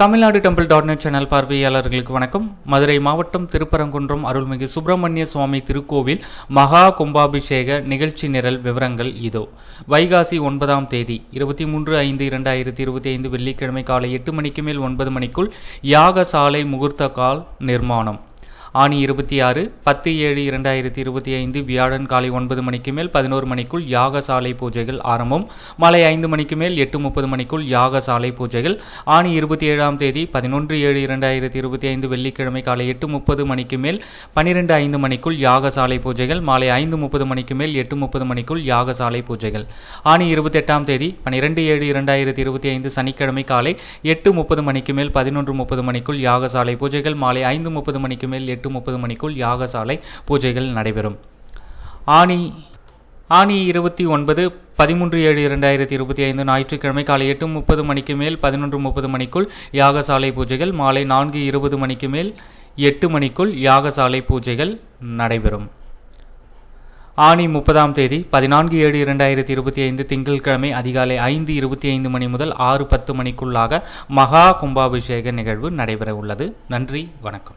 Tamil Nadu temple dot net channel பார்வையாளர்களுக்கு வணக்கம். மதுரை மாவட்டம் திருப்பரங்குன்றம் அருள்மிகு சுப்பிரமணிய சுவாமி திருக்கோவில் மகா கும்பாபிஷேக நிகழ்ச்சி நிரல் விவரங்கள் இதோ. வைகாசி ஒன்பதாம் தேதி இருபத்தி மூன்று ஐந்து இரண்டாயிரத்தி இருபத்தி ஐந்து வெள்ளிக்கிழமை காலை எட்டு மணிக்கு மேல் ஒன்பது மணிக்குள் யாகசாலை முகூர்த்த கால் நிர்மாணம். ஆணி இருபத்தி ஆறு பத்து ஏழு இரண்டாயிரத்தி இருபத்தி ஐந்து வியாழன் காலை ஒன்பது மணிக்கு மேல் பதினோரு மணிக்குள் யாகசாலை பூஜைகள் ஆரம்பம். மாலை ஐந்து மணிக்கு மேல் எட்டு முப்பது மணிக்குள் யாகசாலை பூஜைகள். ஆணி இருபத்தி ஏழாம் தேதி பதினொன்று ஏழு இரண்டாயிரத்தி இருபத்தி ஐந்து வெள்ளிக்கிழமை காலை எட்டு முப்பது மணிக்கு மேல் பனிரெண்டு ஐந்து மணிக்குள் யாகசாலை பூஜைகள். மாலை ஐந்து முப்பது மணிக்கு மேல் எட்டு முப்பது மணிக்குள் யாகசாலை பூஜைகள். ஆணி இருபத்தி எட்டாம் தேதி பனிரெண்டு ஏழு இரண்டாயிரத்தி இருபத்தி ஐந்து சனிக்கிழமை காலை எட்டு முப்பது மணிக்கு மேல் பதினொன்று முப்பது மணிக்குள் யாகசாலை பூஜைகள். மாலை ஐந்து முப்பது மணிக்கு மேல் எட்டு முப்பது மணிக்குள் யாகசாலை பூஜைகள் நடைபெறும். ஆனி ஆணி இருபத்தி ஒன்பது பதிமூன்று ஏழு இரண்டாயிரத்தி இருபத்தி ஐந்து ஞாயிற்றுக்கிழமை காலை எட்டு முப்பது மணிக்கு மேல் பதினொன்று முப்பது மணிக்குள் யாகசாலை பூஜைகள் மாலை நான்கு இருபது மணிக்கு மேல் எட்டு மணிக்குள் யாகசாலை பூஜைகள் நடைபெறும். ஆணி முப்பதாம் தேதி பதினான்கு ஏழு இரண்டாயிரத்தி இருபத்தி ஐந்து திங்கட்கிழமை அதிகாலை ஐந்து இருபத்தி ஐந்து மணி முதல் ஆறு பத்து மணிக்குள்ளாக மகா கும்பாபிஷேக நிகழ்வு நடைபெற உள்ளது நன்றி வணக்கம்.